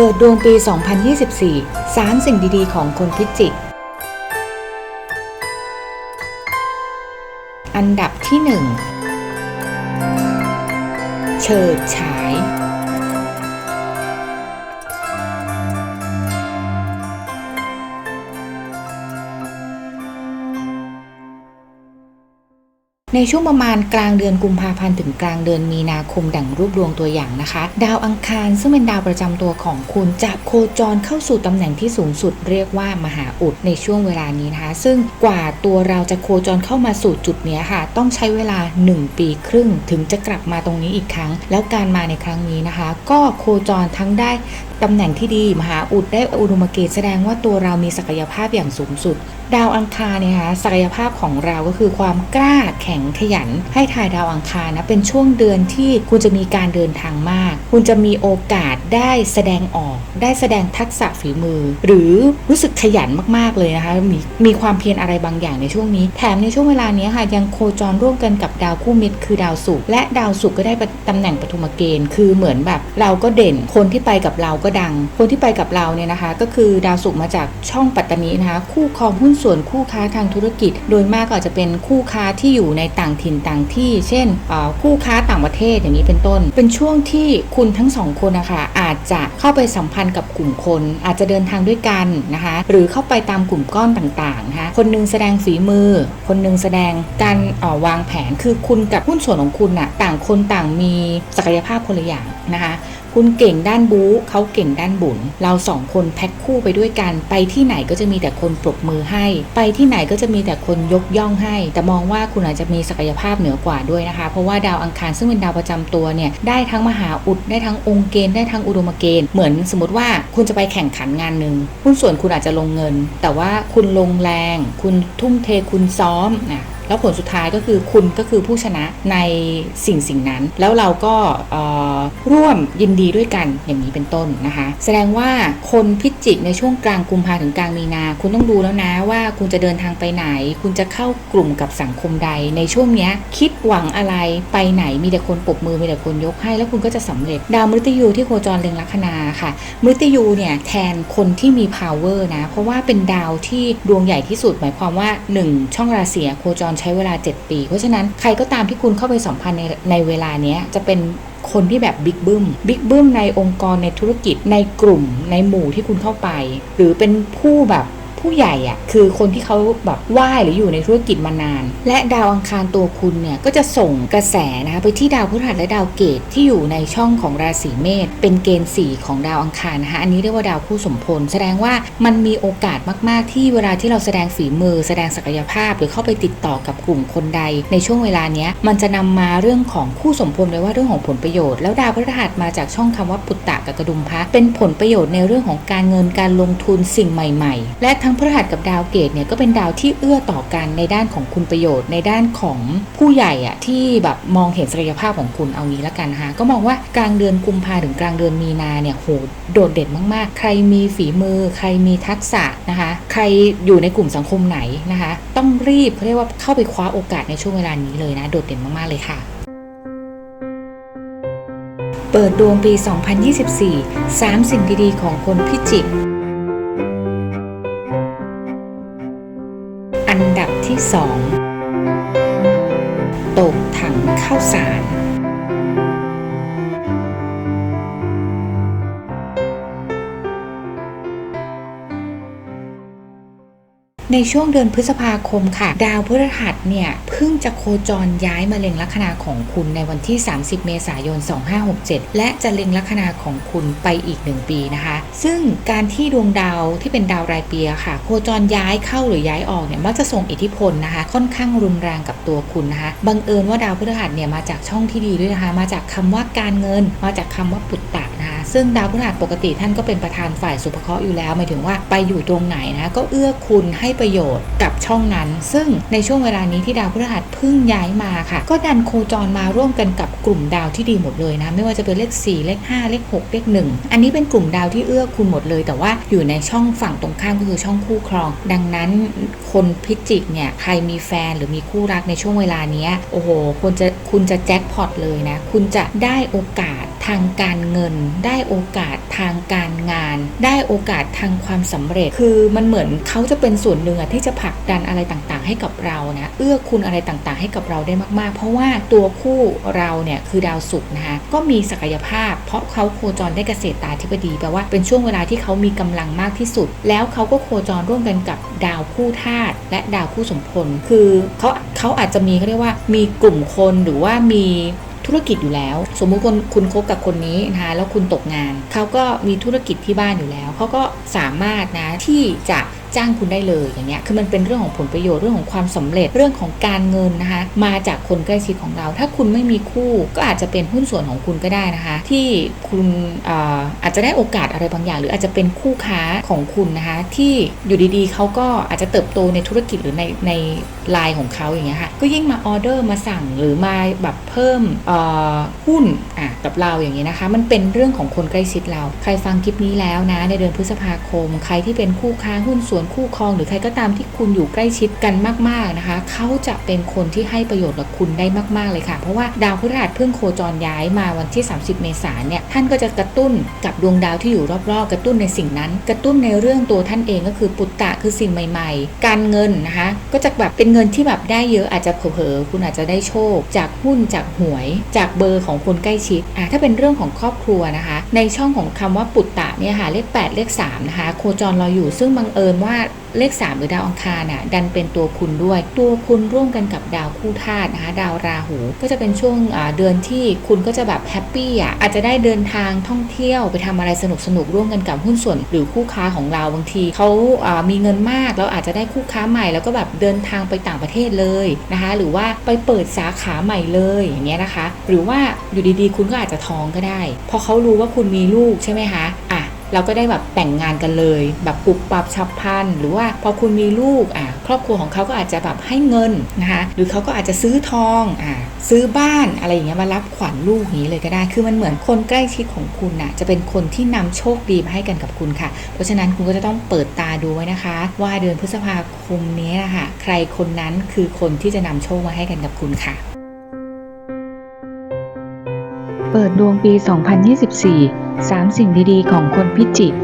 เปิดดวงปี 2024 3สิ่งดีๆ ของคนพิจิก อันดับที่ 1 เฉิดฉาย ในช่วงประมาณกลางเดือนกุมภาพันธ์ถึงกลางเดือนมีนาคมดังรูปดวงตัวอย่างนะคะ ดาวอังคารซึ่งเป็นดาวประจำตัวของคุณจะโคจรเข้าสู่ตำแหน่งที่สูงสุดเรียกว่ามหาอุดในช่วงเวลานี้นะคะ ซึ่งกว่าตัวเราจะโคจรเข้ามาสู่จุดนี้ค่ะ ต้องใช้เวลา 1 ปีครึ่งถึงจะกลับมาตรงนี้อีกครั้ง แล้วการมาในครั้งนี้นะคะ ก็โคจรทั้งได้ตำแหน่งที่ดีมหาอุดได้อุดมเกตแสดงว่าตัวเรามีศักยภาพอย่างสูงสุด ดาวอังคารเนี่ยคะศักยภาพของเราก็คือความกล้าแข็งขยันให้ทายดาวอังคารนะเป็นช่วงเดือนที่คุณจะมีการเดินทางมาก คุณจะมีโอกาสได้แสดงออก ได้แสดงทักษะฝีมือ หรือรู้สึกขยันมากๆเลยนะคะมีมีความเพียรอะไรบางอย่างในช่วงนี้ แถมในช่วงเวลานี้ค่ะยังโคจรร่วมกันกับดาวคู่มิตรคือดาวศุกร์และดาวศุกร์ก็ได้ตำแหน่งปฐมเกณฑ์ คือเหมือนแบบเราก็เด่นคนที่ไปกับเราก็ดัง คนที่ไปกับเราเนี่ยนะคะ ก็คือดาวศุกร์มาจากช่องปัตตานีนะคะคู่ครองหุ้นส่วนคู่ค้าทางธุรกิจ โดยมากก็จะเป็นคู่ค้าที่อยู่ในต่างถิ่นต่างที่ เช่นคู่ค้าต่างประเทศอย่างนี้เป็นต้น เป็นช่วงที่คุณทั้งสองคนนะคะอาจจะเข้าไปสัมพันธ์กับกลุ่มคน อาจจะเดินทางด้วยกันนะคะหรือเข้าไปตามกลุ่มก้อนต่างๆนะคะคนหนึงแสดงฝีมือ คนหนึงแสดงการวางแผนคือคุณกับหุ้นส่วนของคุณน่ะต่างคนต่างมีศักยภาพคนละอย่างนะคะ คุณเก่งด้านบู๊เขาเก่งด้านบุญเราสองคนแพ็คคู่ไปด้วยกัน ไปที่ไหนก็จะมีแต่คนปรบมือให้ ไปที่ไหนก็จะมีแต่คนยกย่องให้ แต่มองว่าคุณอาจจะมีศักยภาพเหนือกว่าด้วยนะคะ เพราะว่าดาวอังคารซึ่งเป็นดาวประจำตัวเนี่ยได้ทั้งมหาอุดได้ทั้งองค์เกณฑ์ได้ทั้งอุดมเกณฑ์เหมือนสมมติว่าคุณจะไปแข่งขันงานหนึ่งหุ้นส่วนคุณอาจจะลงเงิน แต่ว่าคุณลงแรง คุณทุ่มเทคุณซ้อมนะ แล้วผลสุดท้ายก็คือคุณก็คือผู้ชนะในสิ่งสิ่งนั้น แล้วเราก็ร่วมยินดีด้วยกันอย่างนี้เป็นต้นนะคะ แสดงว่าคนพิจิกในช่วงกลางกุมภาถึงกลางมีนา คุณต้องดูแล้วนะว่าคุณจะเดินทางไปไหน คุณจะเข้ากลุ่มกับสังคมใด ในช่วงนี้คิดหวังอะไรไปไหนมีแต่คนปรบมือมีแต่คนยกให้ แล้วคุณก็จะสำเร็จ ดาวมฤตยูที่โคจรเล็งลัคนาค่ะมฤตยูเนี่ยแทนคนที่มี power นะเพราะว่าเป็นดาวที่ดวงใหญ่ที่สุด หมายความว่า 1 ช่องราศีโคจรใช้เวลา 7 ปี เพราะฉะนั้นใครก็ตามที่คุณเข้าไปสัมพันธ์ในในเวลาเนี้ยจะเป็นคนที่แบบบิ๊กบึ้ม บิ๊กบึ้มในองค์กรในธุรกิจในกลุ่มในหมู่ที่คุณเข้าไป หรือเป็นผู้แบบ ผู้ใหญ่อะคือคนที่เขาแบบไหว้หรืออยู่ในธุรกิจมานาน และดาวอังคารตัวคุณเนี่ยก็จะส่งกระแสนะคะไปที่ดาวพฤหัสและดาวเกตที่อยู่ในช่องของราศีเมษเป็นเกณฑ์สี่ของดาวอังคารนะคะอันนี้เรียกว่าดาวคู่สมพล แสดงว่ามันมีโอกาสมาก ๆ ที่เวลาที่เราแสดงฝีมือ แสดงศักยภาพ หรือเข้าไปติดต่อกับกลุ่มคนใด ในช่วงเวลาเนี้ยมันจะนำมาเรื่องของคู่สมพลเลยว่าเรื่องของผลประโยชน์แล้วดาวพฤหัสมาจากช่องคำว่าปุตตะกับกระดุมพระเป็นผลประโยชน์ในเรื่องของการเงินการลงทุนสิ่งใหม่ ๆ และทงพฤหัสกับดาวเกตเนี่ยก็เป็นดาวที่เอื้อต่อกันในด้านของคุณประโยชน์ ในด้านของผู้ใหญ่อะที่แบบมองเห็นศักยภาพของคุณเอางี้ละกันนะคะก็มองว่ากลางเดือนกุมภาถึงกลางเดือนมีนาเนี่ยโหโดดเด่นมากๆ ใครมีฝีมือ ใครมีทักษะนะคะ ใครอยู่ในกลุ่มสังคมไหนนะคะ ต้องรีบเขาเรียกว่าเข้าไปคว้าโอกาสในช่วงเวลานี้เลยนะ โดดเด่นมากๆเลยค่ะเปิดดวงปี 2024 3 สิ่งดีๆ ของคนพิจิก นดับที่2ตกถังข้าวสาร ในช่วงเดือนพฤษภาคมค่ะ ดาวพฤหัสเนี่ยเพิ่งจะโคจรย้ายมาเล็งลัคนาของคุณในวันที่ 30 เมษายน 2567 และจะเล็งลัคนาของคุณไปอีก 1 ปีนะคะ ซึ่งการที่ดวงดาวที่เป็นดาวรายปีค่ะ โคจรย้ายเข้าหรือย้ายออกเนี่ยมักจะส่งอิทธิพลนะคะ ค่อนข้างรุนแรงกับตัวคุณนะคะบังเอิญว่าดาวพฤหัสเนี่ยมาจากช่องที่ดีด้วยนะคะ มาจากคำว่าการเงิน มาจากคำว่าปุตตะนะคะซึ่งดาวพฤหัสปกติท่านก็เป็นประธานฝ่ายสุภเคราะห์อยู่แล้วหมายถึงว่าไปอยู่ตรงไหนนะก็เอื้อคุณให้ประโยชน์กับช่องนั้น ซึ่งในช่วงเวลานี้ที่ดาวพฤหัสเพิ่งย้ายมาค่ะ ก็ดันโคจรมาร่วมกันกับกลุ่มดาวที่ดีหมดเลยนะ ไม่ว่าจะเป็นเลข 4 เลข 5 เลข 6 เลข 1 อันนี้เป็นกลุ่มดาวที่เอื้อคุณหมดเลย แต่ว่าอยู่ในช่องฝั่งตรงข้ามก็คือช่องคู่ครอง ดังนั้นคนพิจิกเนี่ยใครมีแฟนหรือมีคู่รักในช่วงเวลานี้โอ้โหคุณจะคุณจะแจ็คพอตเลยนะ คุณจะได้โอกาสทางการเงิน ได้โอกาสทางการงาน ได้โอกาสทางความสำเร็จ คือมันเหมือนเขาจะเป็นส่วนหนึ่งอที่จะผลักดันอะไรต่างๆ ให้กับเรานะเอื้อคุณอะไรต่างๆ ให้กับเราได้มากๆ เพราะว่าตัวคู่เราเนี่ยคือดาวศุกร์นะคะก็มีศักยภาพ เพราะเขาโคจรได้เกษตรตาธิบดีแปลว่าเป็นช่วงเวลาที่เขามีกำลังมากที่สุด แล้วเขาก็โคจรร่วมกันกับดาวคู่ธาตุและดาวคู่สมพลคือเขาเขาอาจจะมีเขาเรียกว่ามีกลุ่มคนหรือว่ามี ธุรกิจอยู่แล้ว สมมุติคนคุณคบกับคนนี้นะคะแล้วคุณตกงาน เขาก็มีธุรกิจที่บ้านอยู่แล้ว เขาก็สามารถนะที่จะจ้างคุณได้เลยอย่างเงี้ยคือมันเป็นเรื่องของผลประโยชน์เรื่องของความสำเร็จเรื่องของการเงินนะคะ มาจากคนใกล้ชิดของเรา ถ้าคุณไม่มีคู่ก็อาจจะเป็นหุ้นส่วนของคุณก็ได้นะคะ ที่คุณอาอาจจะได้โอกาสอะไรบางอย่าง หรืออาจจะเป็นคู่ค้าของคุณนะคะ ที่อยู่ดีๆเขาก็อาจจะเติบโตในธุรกิจหรือในในไลน์ของเขาอย่างเงี้ยค่ะก็ยิ่งมาออเดอร์มาสั่งหรือมาแบบเพิ่มหุ้นอะกับเราอย่างเงี้ยนะคะ มันเป็นเรื่องของคนใกล้ชิดเรา ใครฟังคลิปนี้แล้วนะ ในเดือนพฤษภาคม ใครที่เป็นคู่ค้าหุ้นส่วนคู่ครองหรือใครก็ตามที่คุณอยู่ใกล้ชิดกันมากๆนะคะเขาจะเป็นคนที่ให้ประโยชน์กับคุณได้มากๆเลยค่ะ เพราะว่าดาวพฤหัสเพิ่งโคจรย้ายมาวันที่ 30 เมษายนเนี่ยท่านก็จะกระตุ้นกับดวงดาวที่อยู่รอบๆ กระตุ้นในสิ่งนั้น กระตุ้นในเรื่องตัวท่านเองก็คือปุตตะคือสิ่งใหม่ ๆ การเงินนะคะก็จะแบบเป็นเงินที่แบบได้เยอะอาจจะเผลอๆคุณอาจจะได้โชค จากหุ้นจากหวย จากเบอร์ของคนใกล้ชิดอะถ้าเป็นเรื่องของครอบครัวนะคะ ในช่องของคำว่าปุตตะเนี่ยค่ะเลข8เลข3นะคะโคจรเราอยู่ซึ่งบังเอิญว่า่าเลข 3 หรือดาวอังคารน่ะดันเป็นตัวคุณด้วย ตัวคุณร่วมกันกับดาวคู่ธาตุนะคะดาวราหูก็จะเป็นช่วงเดือนที่คุณก็จะแบบแฮปปี้อะอาจจะได้เดินทางท่องเที่ยวไปทำอะไรสนุกสนุกร่วมกันกับหุ้นส่วนหรือคู่ค้าของเราบางทีเขามีเงินมากแล้วอาจจะได้คู่ค้าใหม่ แล้วก็แบบเดินทางไปต่างประเทศเลยนะคะหรือว่าไปเปิดสาขาใหม่เลยอย่างเงี้ยนะคะ หรือว่าอยู่ดีๆ คุณก็อาจจะท้องก็ได้ พอเขารู้ว่าคุณมีลูกใช่ไหมคะ เราก็ได้แบบแต่งงานกันเลย แบบปุบปับฉับพลันหรือว่าพอคุณมีลูกอะครอบครัวของเขาก็อาจจะแบบให้เงินนะคะหรือเขาก็อาจจะซื้อทองอะซื้อบ้านอะไรอย่างเงี้ยมารับขวัญลูกอย่างนี้เลยก็ได้ คือมันเหมือนคนใกล้ชิดของคุณน่ะจะเป็นคนที่นำโชคดีมาให้กันกับคุณค่ะ เพราะฉะนั้นคุณก็จะต้องเปิดตาดูไว้นะคะ ว่าเดือนพฤษภาคมนี้นะคะใครคนนั้นคือคนที่จะนำโชคมาให้กันกับคุณค่ะ เปิดดวงปี 2024 3 สิ่งดีๆ ของคนพิจิก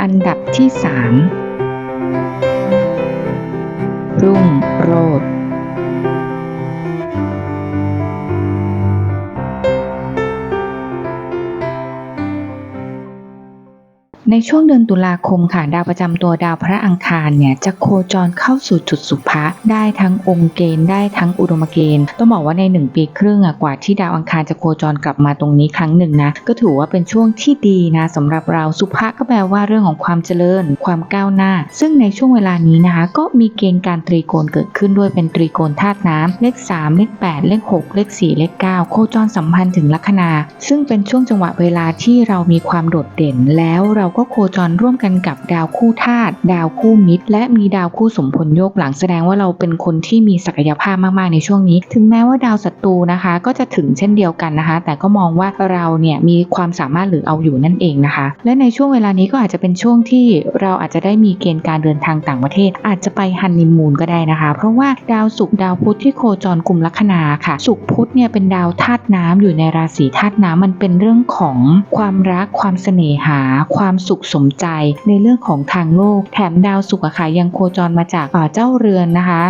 อันดับที่ 3 รุ่งโรจน์ ในช่วงเดือนตุลาคมค่ะดาวประจำตัวดาวพระอังคารเนี่ยจะโคจรเข้าสู่จุดสุภะได้ทั้งองค์เกณฑ์ได้ทั้งอุดมเกณฑ์ ต้องบอกว่าใน 1 ปีครึ่งอะกว่าที่ดาวอังคารจะโคจรกลับมาตรงนี้ครั้งหนึ่งนะก็ถือว่าเป็นช่วงที่ดีนะสำหรับเราสุภะก็แปลว่าเรื่องของความเจริญ ความก้าวหน้า ซึ่งในช่วงเวลานี้นะคะ ก็มีเกณฑ์การตรีโกณเกิดขึ้นด้วยเป็นตรีโกณธาตุน้ำเลข 3 เลข 8 เลข 6 เลข 4 เลข 9 โคจรสัมพันธ์ถึงลัคนา ซึ่งเป็นช่วงจังหวะเวลาที่เรามีความโดดเด่นแล้วเราก็โคจรร่วมกันกับดาวคู่ธาตุดาวคู่มิตร และมีดาวคู่สมพลโยกหลังแสดงว่าเราเป็นคนที่มีศักยภาพมากๆในช่วงนี้ ถึงแม้ว่าดาวศัตรูนะคะ ก็จะถึงเช่นเดียวกันนะคะ แต่ก็มองว่าเราเนี่ยมีความสามารถหรือเอาอยู่นั่นเองนะคะ และในช่วงเวลานี้ก็อาจจะเป็นช่วงที่เราอาจจะได้มีเกณฑ์การเดินทางต่างประเทศ อาจจะไปฮันนีมูนก็ได้นะคะ เพราะว่าดาวศุกร์ดาวพุธที่โคจรกลุ่มลัคนาค่ะศุกร์พุธเนี่ยเป็นดาวธาตุน้ำอยู่ในราศีธาตุน้ำมันเป็นเรื่องของความรักความเสน่หา ความสุขสมใจในเรื่องของทางโลก แถมดาวศุกร์อะค่ะยังโคจรมาจากเจ้าเรือนนะคะ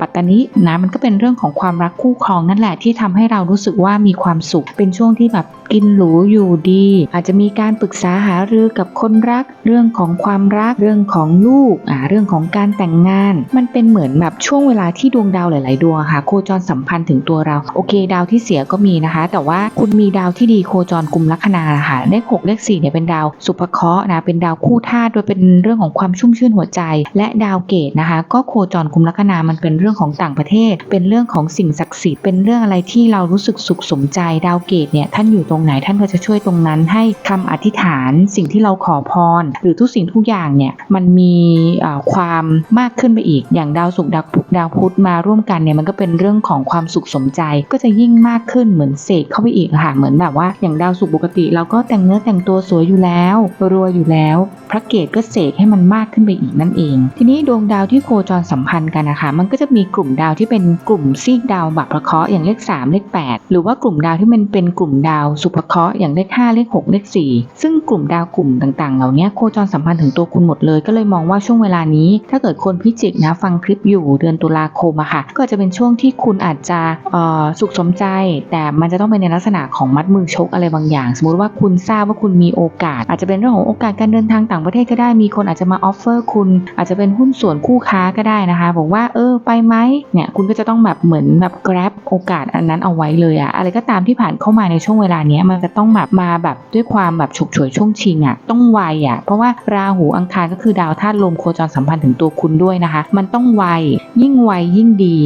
ปัตตานินะมันก็เป็นเรื่องของความรักคู่ครองนั่นแหละที่ทำให้เรารู้สึกว่ามีความสุขเป็นช่วงที่แบบ กินหรูอยู่ดี อาจจะมีการปรึกษาหารือกับคนรัก เรื่องของความรักเรื่องของลูกอ่าเรื่องของการแต่งงาน มันเป็นเหมือนแบบช่วงเวลาที่ดวงดาวหลาย ๆ ดวงค่ะ โคจรสัมพันธ์ถึงตัวเรา โอเค ดาวที่เสียก็มีนะคะ แต่ว่าคุณมีดาวที่ดีโคจรกลุ่มลัคนาค่ะเลขหกเลขสี่เนี่ยเป็นดาวสุภเคราะห์นะเป็นดาวคู่ธาตุโดยเป็นเรื่องของความชุ่มชื่นหัวใจ และดาวเกตนะคะ ก็โคจรกลุ่มลัคนามันเป็นเรื่องของต่างประเทศ เป็นเรื่องของสิ่งศักดิ์สิทธิ์เป็นเรื่องอะไรที่เรารู้สึกสุขสมใจดาวเกตเนี่ยท่านอยู่ตรงไหนท่านก็จะช่วยตรงนั้นให้คำอธิษฐานสิ่งที่เราขอพร หรือทุกสิ่งทุกอย่างเนี่ยมันมีความมากขึ้นไปอีก อย่างดาวศุกร์ดาวดาวพุธมาร่วมกันเนี่ยมันก็เป็นเรื่องของความสุขสมใจก็จะยิ่งมากขึ้นเหมือนเสกเข้าไปอีกค่ะเหมือนแบบว่า อย่างดาวศุกร์ปกติเราก็แต่งเนื้อแต่งตัวสวยอยู่แล้วรวยอยู่แล้ว พระเกตก็เสกให้มันมากขึ้นไปอีกนั่นเอง ทีนี้ดวงดาวที่โคจรสัมพันธ์กันนะคะ มันก็จะมีกลุ่มดาวที่เป็นกลุ่มซีกดาวบัพพเคราะห์อย่างเลข3เลข8 หรือว่ากลุ่มดาวที่มันเป็นกลุ่มดาวสุภเคราะห์อย่างเลข5เลข6เลข4 ซึ่งกลุ่มดาวกลุ่มต่างๆ เหล่านี้โคจรสัมพันธ์ถึงตัวคุณหมดเลย ก็เลยมองว่าช่วงเวลานี้ ถ้าเกิดคนพิจิกนะฟังคลิปอยู่เดือนตุลาคมอะค่ะ ก็อาจจะเป็นช่วงที่คุณอาจจะสุขสมใจ แต่มันจะต้องเป็นในลักษณะของมัดมือชกอะไรบางอย่าง สมมติว่าคุณทราบว่าคุณมีโอกาส อาจจะเป็นเรื่องของโอกาสการเดินทางต่างประเทศก็ได้มีคนอาจจะมาออฟเฟอร์คุณ อาจจะเป็นหุ้นส่วนคู่ค้าก็ได้นะคะ บอกว่าเออไปไหมเนี่ยคุณก็จะต้องแบบเหมือนแบบ grab โอกาสอันนั้นเอาไว้เลยอะอะไรก็ตามที่ผ่านเข้ามาในช่วงเวลานี้เนี้ยมันจะต้องแบบมาแบบด้วยความแบบฉุกเฉินช่วงชิงอะต้องไวอะเพราะว่าราหูอังคารก็คือดาวธาตุลมโคจรสัมพันธ์ถึงตัวคุณด้วยนะคะ มันต้องไวยิ่งไวยิ่งดี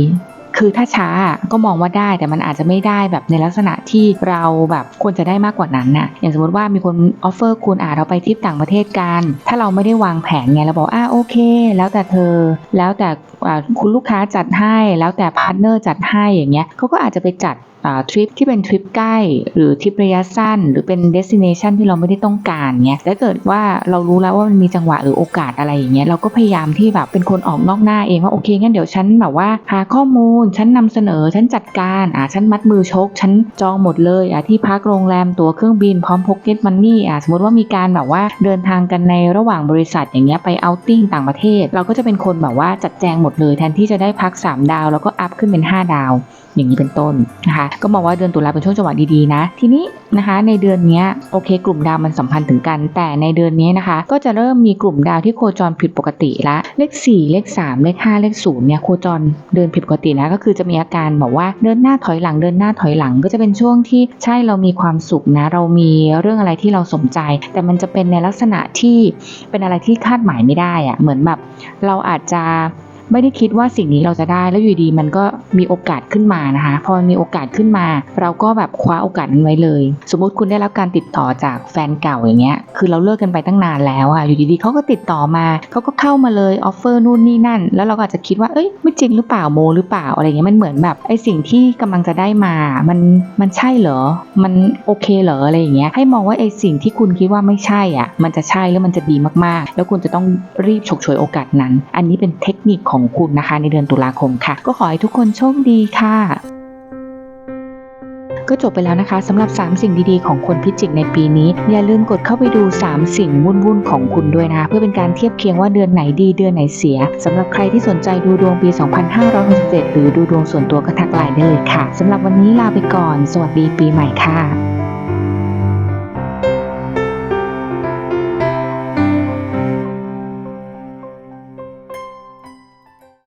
คือถ้าช้าก็มองว่าได้แต่มันอาจจะไม่ได้แบบในลักษณะที่เราแบบควรจะได้มากกว่านั้นน่ะอย่างสมมติว่ามีคนออฟเฟอร์คุณอ่าเราไปทริปต่างประเทศกัน ถ้าเราไม่ได้วางแผนไงเราบอกอ่าโอเค แล้วแต่เธอ แล้วแต่คุณลูกค้าจัดให้แล้วแต่พาร์ทเนอร์จัดให้อย่างเงี้ยเขาก็อาจจะไปจัดทริปที่เป็นทริปใกล้ หรือทริประยะสั้น หรือเป็นเดสติเนชันที่เราไม่ได้ต้องการเงี้ยถ้าเกิดว่าเรารู้แล้วว่ามันมีจังหวะหรือโอกาสอะไรอย่างเงี้ยเราก็พยายามที่แบบเป็นคนออกนอกหน้าเองว่าโอเคงั้นเดี๋ยวฉันแบบว่าหาข้อมูลฉันนำเสนอฉันจัดการอ่าฉันมัดมือชก ฉันจองหมดเลยอ่าที่พักโรงแรมตั๋วเครื่องบินพร้อมพ็อกเก็ตมันนี่อ่าสมมติว่ามีการแบบว่าเดินทางกันในระหว่างบริษัทอย่างเงี้ยไปเอาติ้งต่างประเทศ เราก็จะเป็นคนแบบว่าจัดแจงหมดเลยแทนที่จะได้พัก 3 ดาว แล้วก็อัพขึ้นเป็น 5 ดาว อย่างนี้เป็นต้นนะคะ ก็มองว่าเดือนตุลาเป็นช่วงจังหวะดีๆนะ ทีนี้นะคะ ในเดือนนี้โอเค กลุ่มดาวมันสัมพันธ์ถึงกัน แต่ในเดือนนี้นะคะ ก็จะเริ่มมีกลุ่มดาวที่โคจรผิดปกติละเลข 4 เลข 3 เลข 5 เลข0เนี่ยโคจรเดินผิดปกตินะก็คือจะมีอาการบอกว่าเดินหน้าถอยหลังเดินหน้าถอยหลังก็จะเป็นช่วงที่ใช่เรามีความสุขนะ เรามีเรื่องอะไรที่เราสนใจ แต่มันจะเป็นในลักษณะที่เป็นอะไรที่คาดหมายไม่ได้อะเหมือนแบบเราอาจจะ ไม่ได้คิดว่าสิ่งนี้เราจะได้แล้วอยู่ดีมันก็มีโอกาสขึ้นมานะคะ พอมีโอกาสขึ้นมา เราก็แบบคว้าโอกาสนั้นไว้เลย สมมุติคุณได้รับการติดต่อจากแฟนเก่าอย่างเงี้ย คือเราเลิกกันไปตั้งนานแล้วอะอยู่ดีๆเขาก็ติดต่อมาเขาก็เข้ามาเลยออฟเฟอร์นู่นนี่นั่น แล้วเราก็อาจจะคิดว่าเอ้ยไม่จริงหรือเปล่าโมหรือเปล่าอะไรเงี้ยมันเหมือนแบบไอสิ่งที่กำลังจะได้มามันมันใช่เหรอ มันโอเคเหรออะไรอย่างเงี้ยให้มองว่าไอสิ่งที่คุณคิดว่าไม่ใช่อะมันจะใช่แล้วมันจะดีมากๆ แล้วคุณจะต้องรีบฉกฉวยโอกาสนั้น อันนี้เป็นเทคนิคของคุณนะคะ ในเดือนตุลาคมค่ะ ก็ขอให้ทุกคนโชคดีค่ะก็จบไปแล้วนะคะสำหรับ 3 สิ่งดีๆ ของคนพิจิกในปีนี้ อย่าลืมกดเข้าไปดู 3 สิ่งวุ่นๆของคุณด้วยนะคะเพื่อเป็นการเทียบเคียงว่าเดือนไหนดีเดือนไหนเสียสำหรับใครที่สนใจดูดวงปี 2567 หรือดูดวงส่วนตัวก็ทักไลน์ได้เลยค่ะสำหรับวันนี้ลาไปก่อน สวัสดีปีใหม่ค่ะ